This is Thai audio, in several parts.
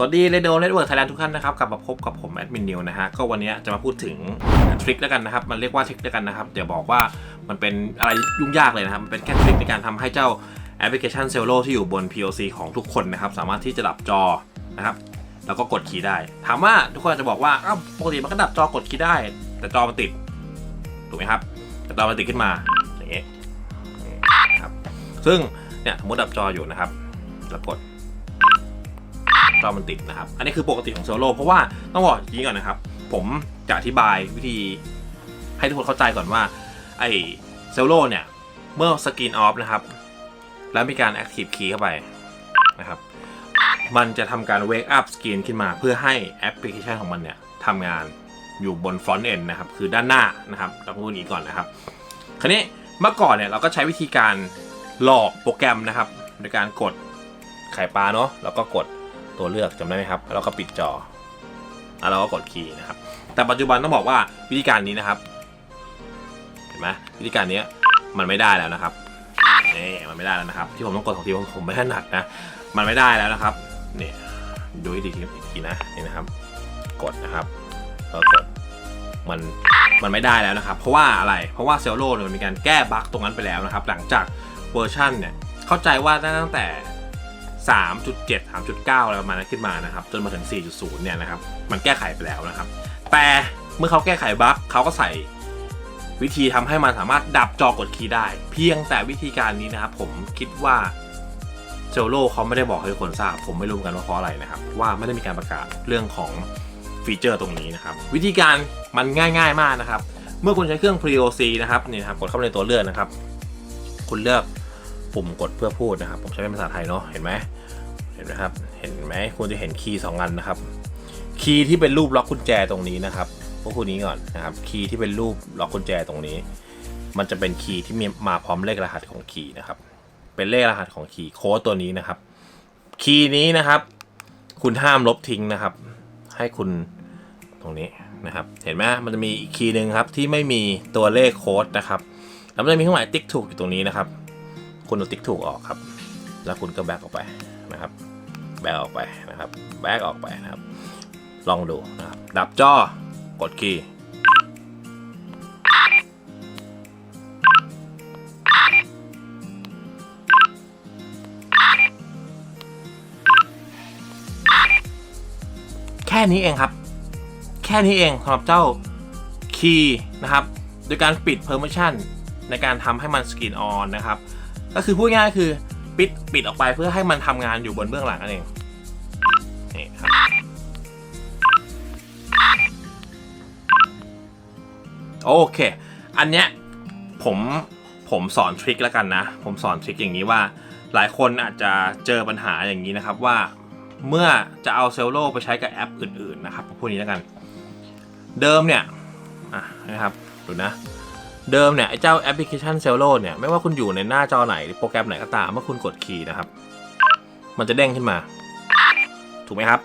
สวัสดีเรดิโอเน็ตเวิร์กไทยแลนด์ทุกท่านนะครับกลับมาพบกับผมแอดมินนิวนะฮะก็วันนี้จะมาพูดถึงทริคแล้วกันนะครับ มันเรียกว่าทริคแล้วกันนะครับเดี๋ยวบอกว่ามันเป็นอะไรยุ่งยากเลยนะครับ มันเป็นแค่ทริคในการทำให้เจ้าแอปพลิเคชันเซลโลที่อยู่บน POC ของทุกคนนะครับ สามารถที่จะดับจอนะครับ แล้วก็กดคีย์ได้ ถามว่าทุกคนจะบอกว่าอ้าวปกติมันก็ดับจอกดคีย์ได้ แต่จอมันติดถูกไหมครับแต่จอมันติดขึ้นมาอย่างเงี้ยนะครับซึ่งเนี่ยสมมติดับจออยู่นะครับแล้วกด จอมันติดนะครับ อันนี้คือปกติของเซลโลเพราะว่าต้องบอกอย่างนี้ก่อนนะครับ ผมจะอธิบายวิธีให้ทุกคนเข้าใจก่อนว่าไอเซลโลเนี่ย เมื่อสกรีนออฟนะครับ แล้วมีการ Active Key เข้าไปนะครับ มันจะทำการ Wake Up Screen ขึ้นมาเพื่อให้แอปพลิเคชันของมันเนี่ยทำงานอยู่บน Front End นะครับ คือด้านหน้านะครับต้องพูดนี้ก่อนนะครับ คราวนี้เมื่อก่อนเนี่ยเราก็ใช้วิธีการหลอกโปรแกรมนะครับในการกดไข่ปลาเนาะแล้วก็กด ตัวเลือกจำได้ไหมครับ แล้วก็ปิดจอแล้วเราก็กดคีย์นะครับ แต่ปัจจุบันต้องบอกว่าวิธีการนี้นะครับ เห็นไหมวิธีการนี้มันไม่ได้แล้วนะครับนี่มันไม่ได้แล้วนะครับ ที่ผมต้องกดของทีผมผมไม่ถนัดนะ มันไม่ได้แล้วนะครับเนี่ยดูอีกทีอีกทีนะนี่นะครับ กดนะครับแล้วกดมันมันไม่ได้แล้วนะครับ เพราะว่าอะไร เพราะว่าเซลโลนมันมีการแก้บั๊กตรงนั้นไปแล้วนะครับ หลังจากเวอร์ชันเนี่ย เข้าใจว่าตั้งแต่ 3.7 3.9อะไรประมาณนั้นขึ้นมานะครับ จนมาถึง 4.0 เนี่ยนะครับ มันแก้ไขไปแล้วนะครับ แต่เมื่อเขาแก้ไขบั๊กเขาก็ใส่วิธีทำให้มันสามารถดับจอกดคีย์ได้ เพียงแต่วิธีการนี้นะครับ ผมคิดว่าเซลโลเขาไม่ได้บอกให้ทุกคนทราบ ผมไม่รู้เหมือนกันว่าเพราะอะไรนะครับ ว่าไม่ได้มีการประกาศเรื่องของฟีเจอร์ตรงนี้นะครับ วิธีการมันง่าย ๆมากนะครับ เมื่อคุณใช้เครื่อง POC นะครับนี่นะครับกดเข้าไปในตัวเลือกนะครับ คุณเลือกปุ่มกดเพื่อพูดนะครับ ผมใช้เป็นภาษาไทยเนาะเห็นไหม เห็นไหมครับ เห็นไหมคุณจะเห็นคีย์สองอันนะครับ คีย์ที่เป็นรูปล็อกกุญแจตรงนี้นะครับพวกคุณนี้ก่อนนะครับ คีย์ที่เป็นรูปล็อกกุญแจตรงนี้ มันจะเป็นคีย์ที่มีมาพร้อมเลขรหัสของคีย์นะครับ เป็นเลขรหัสของคีย์โค้ดตัวนี้นะครับ คีย์นี้นะครับ คุณห้ามลบทิ้งนะครับ ให้คุณตรงนี้นะครับ เห็นไหมมันจะมีอีกคีย์หนึ่งครับที่ไม่มีตัวเลขโค้ดนะครับแล้วมันจะมีเครื่องหมายติ๊กถูกอยู่ตรงนี้นะครับ คุณเอาติ๊กถูกออกครับ แล้วคุณก็แบกออกไปนะครับ แบกออกไปนะครับแบกออกไปนะครับ ลองดูนะครับดับจอกดคีย์แค่นี้เองครับ แค่นี้เองสำหรับเจ้าคีย์นะครับ โดยการปิด permission ในการทำให้มันสกรีนออนนะครับ ก็คือพูดง่ายคือ ปิดปิดออกไปเพื่อให้มันทำงานอยู่บนเบื้องหลังนั่นเองนี่ครับโอเค อันเนี้ยผมผมสอนทริคแล้วกันนะ ผมสอนทริคอย่างนี้ว่า หลายคนอาจจะเจอปัญหาอย่างนี้นะครับว่าเมื่อจะเอาเซลโลไปใช้กับแอปอื่นๆนะครับพูดนี้แล้วกัน เดิมเนี่ยอะนะครับดูนะ เดิมเนี่ยไอ้เจ้าแอปพลิเคชันเซลโลเนี่ยไม่ว่าคุณอยู่ในหน้าจอไหนโปรแกรมไหนก็ตามเมื่อคุณกดคีย์นะครับ มันจะเด้งขึ้นมา ถูกไหมครับ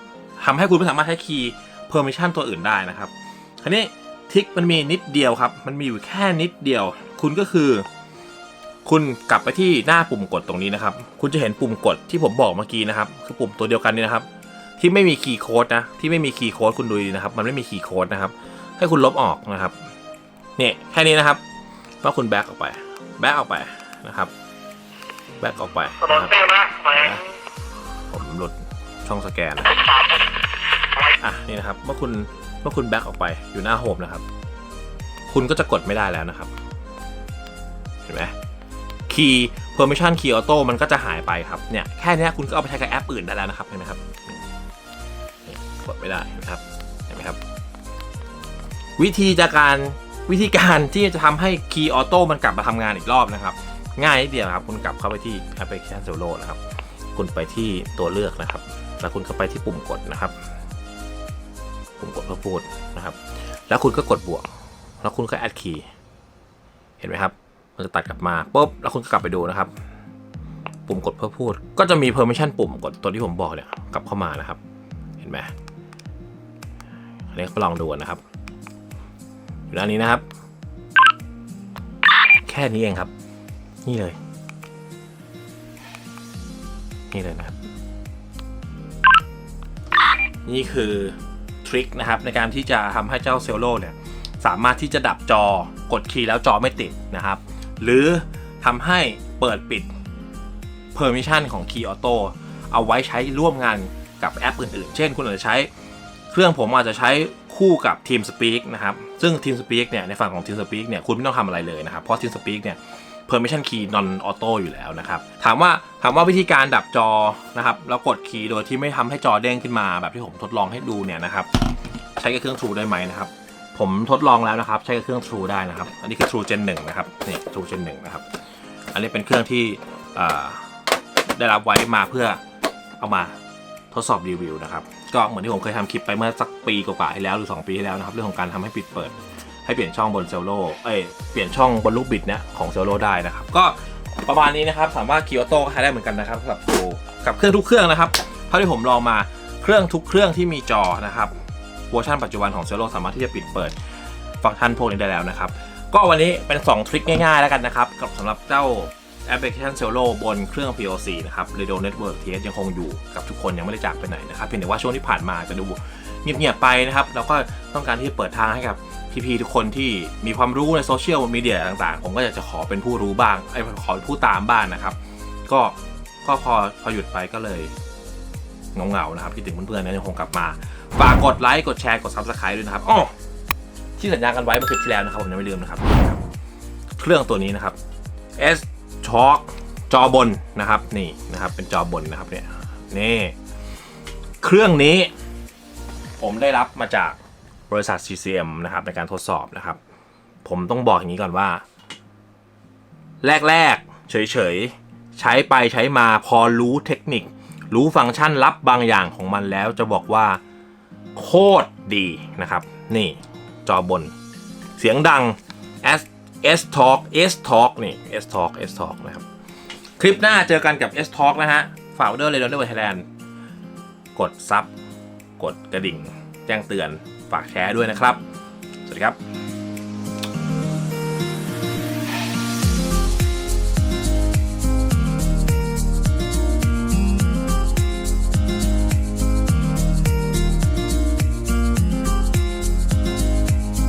ทำให้คุณไม่สามารถใช้คีย์เพอร์มิชันตัวอื่นได้นะครับทีนี้ทริคมันมีนิดเดียวครับ มันมีอยู่แค่นิดเดียว คุณก็คือ คุณกลับไปที่หน้าปุ่มกดตรงนี้นะครับ คุณจะเห็นปุ่มกดที่ผมบอกเมื่อกี้นะครับ คือปุ่มตัวเดียวกันนี่นะครับ ที่ไม่มีคีย์โค้ดนะ ที่ไม่มีคีย์โค้ดคุณดูดีนะครับ มันไม่มีคีย์โค้ดนะครับ ให้คุณลบออกนะครับ เนี่ยแค่นี้นะครับ ว่าคุณแบ็กออกไป แบ็กออกไปนะครับ แบ็กออกไปนนนะครับผมหลุดช่องสแกนอะนี่นะครับเมื่อคุณเมื่อคุณแบ็กออกไปอยู่หน้าโฮมนะครับ คุณก็จะกดไม่ได้แล้วนะครับ เห็นไหมคีย์ permission key auto มันก็จะหายไปครับเนี่ยแค่นี้คุณก็เอาไปใช้กับแอปอื่นได้แล้วนะครับเห็นไหมครับกดไม่ได้นไหมครับเห็นไหมครับ วิธีจากการ วิธีการที่จะทำให้ key auto มันกลับมาทำงานอีกรอบนะครับ ง่ายนิดเดียวครับ คุณกลับเข้าไปที่แอปพลิเคชัน Solo นะครับ คุณไปที่ตัวเลือกนะครับ แล้วคุณก็ไปที่ปุ่มกดนะครับ ปุ่มกดเพื่อพูดนะครับ แล้วคุณก็กดบวก แล้วคุณก็ add key เห็นไหมครับ มันจะตัดกลับมาปุ๊บแล้วคุณก็กลับไปดูนะครับ ปุ่มกดเพื่อพูด ก็จะมี permission ปุ่มกดตัวที่ผมบอกเนี่ยกลับเข้ามานะครับ เห็นไหมอันนี้ก็ลองดูนะครับ อยู่ด้านนี้นะครับ แค่นี้เองครับ นี่เลย นี่เลยนะครับ นี่คือทริคนะครับในการที่จะทำให้เจ้าเซลโลเนี่ยสามารถที่จะดับจอกดคีย์แล้วจอไม่ติดนะครับ หรือทำให้เปิดปิด Permission ของ Key Auto เอาไว้ใช้ร่วมงานกับแอปอื่นๆ เช่นคุณอาจจะใช้ เครื่องผมอาจจะใช้ คู่กับ TeamSpeak นะครับซึ่ง TeamSpeak เนี่ยในฝั่งของ TeamSpeak เนี่ยคุณไม่ต้องทำอะไรเลยนะครับเพราะ TeamSpeak เนี่ย Permission Key non auto อยู่แล้วนะครับถามว่าถามว่าวิธีการดับจอนะครับแล้วกดคีย์โดยที่ไม่ทำให้จอเด้งขึ้นมาแบบที่ผมทดลองให้ดูเนี่ยนะครับใช้กับเครื่อง True ได้ไหมนะครับผมทดลองแล้วนะครับใช้กับเครื่อง True ได้นะครับ อันนี้คือ True Gen 1นะครับนี่ True Gen 1นะครับอันนี้เป็นเครื่องที่ได้รับไว้มาเพื่อเอามา ทดสอบรีวิวนะครับก็เหมือนที่ผมเคยทำคลิปไปเมื่อสักปีกว่าๆที่แล้วหรือ 2 ปีที่แล้วนะครับเรื่องของการทำให้ปิดเปิด ให้เปลี่ยนช่องบนเซลโลเอ้ยเปลี่ยนช่องบนลูกบิดเนี่ยของเซลโลได้นะครับก็ประมาณนี้นะครับสามารถคีย์ออโต้ก็ใช้ได้เหมือนกันนะครับสำหรับโกับเครื่องทุกเครื่องนะครับเท่าที่ผมลองมาเครื่องทุกเครื่องที่มีจอนะครับเวอร์ชันปัจจุบันของเซลโลสามารถที่จะปิดเปิดฟังก์ชันพวกนี้ได้แล้วนะครับก็วันนี้เป็น 2 ทริคง่ายๆแล้วกันนะครับกับสำหรับเจ้า แอปพลิเคชันเซลโลบนเครื่อง POC นะครับ Radio Network TS ยังคงอยู่กับทุกคนยังไม่ได้จากไปไหนนะครับ เพียงแต่ว่าช่วงที่ผ่านมาจะดูเงียบๆไปนะครับ แล้วก็ต้องการที่จะเปิดทางให้กับพี่ๆทุกคนที่มีความรู้ในโซเชียลมีเดียต่างๆ ผมก็อยากจะขอเป็นผู้รู้บ้างไอ้ขอเป็นผู้ตามบ้างนะครับ ก็ก็พอพอหยุดไปก็เลยเงาๆนะครับคิดถึงเพื่อนๆนะยังคงกลับมาฝากกดไลค์กดแชร์กด Subscribe ด้วยนะครับอ้อที่สัญญากันไว้เมื่อคลิปที่แล้วนะครับผมยังไม่ลืมนะครับนี่ครับเครื่องตัวนี้นะครับ S Talk จอบนนะครับนี่นะครับเป็นจอบนนะครับเนี่ยนี่เครื่องนี้ ผมได้รับมาจากบริษัท CCM นะครับในการทดสอบนะครับ ผมต้องบอกอย่างนี้ก่อนว่า แรกๆเฉยๆ ใช้ไปใช้มาพอรู้เทคนิค รู้ฟังก์ชันลับบางอย่างของมันแล้วจะบอกว่า โคตรดีนะครับ นี่จอบน เสียงดัง S S Talk S Talk นี่ S Talk S Talk นะครับ คลิปหน้าเจอกันกับ S Talk นะฮะฝากเดอร์เลยดอนเดอร์ไทยแลนด์กดซับกดกระดิ่ง แจ้งเตือนฝากแชร์ด้วยนะครับ สวัสดีครับ